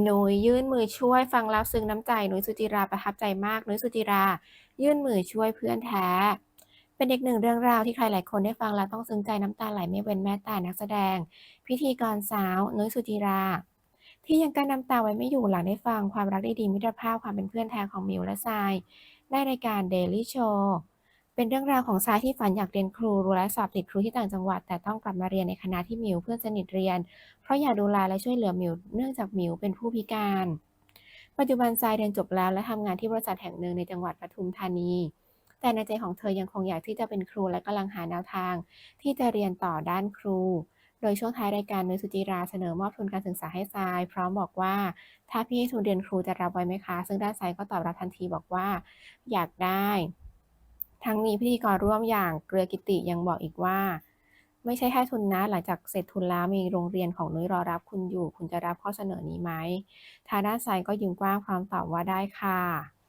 หนุยยื่นมือช่วยฟังแล้วซึ้งน้ำใจหนุยสุจิราประทับใจมากหนุยสุจิรา ยื่นมือช่วยเพื่อนแท้ เป็นอีกหนึ่งเรื่องราวที่ใครหลายคนได้ฟังแล้วต้องซึ้งใจน้ำตาไหลไม่เว้นแม้แต่นักแสดง พิธีกรสาวหนุยสุจิรา ที่ยังกั้นน้ำตาไว้ไม่อยู่หลังได้ฟังความรักดีๆมิตรภาพความเป็นเพื่อนแท้ของมิวและทรายในรายการ Daily Show เป็นเรื่องราวของทรายที่ฝันอยากเรียนครู รู้และสอบติดครูที่ต่างจังหวัด แต่ต้องกลับมาเรียนในคณะที่มิวเพื่อนสนิทเรียน เพราะอยากดูแลและช่วยเหลือมิวเนื่องจากมิวเป็นผู้พิการ ปัจจุบันทรายเรียนจบแล้วและทำงานที่บริษัทแห่งหนึ่งในจังหวัดปทุมธานี แต่ในใจของเธอยังคงอยากที่จะเป็นครูและกำลังหาแนวทาง ที่จะเรียนต่อด้านครู โดยช่วงท้ายรายการนุยสุจิราเสนอมอบทุนการศึกษาให้ทราย พร้อมบอกว่า ถ้าพี่ให้ทุนเรียนครูจะรับไว้ไหมคะ ซึ่งด้านทรายก็ตอบรับทันทีบอกว่า อยากได้ ทั้งนี้พิธีกรร่วมอย่างเกลือกิติยังบอกอีกว่า ไม่ใช่แค่ทุนนะหลังจากเสร็จทุนแล้วมีโรงเรียนของนุ้ยรอรับคุณอยู่ คุณจะรับข้อเสนอนี้ไหมทางด้านทรายก็ยิ้มกว้างความตอบว่าได้ค่ะ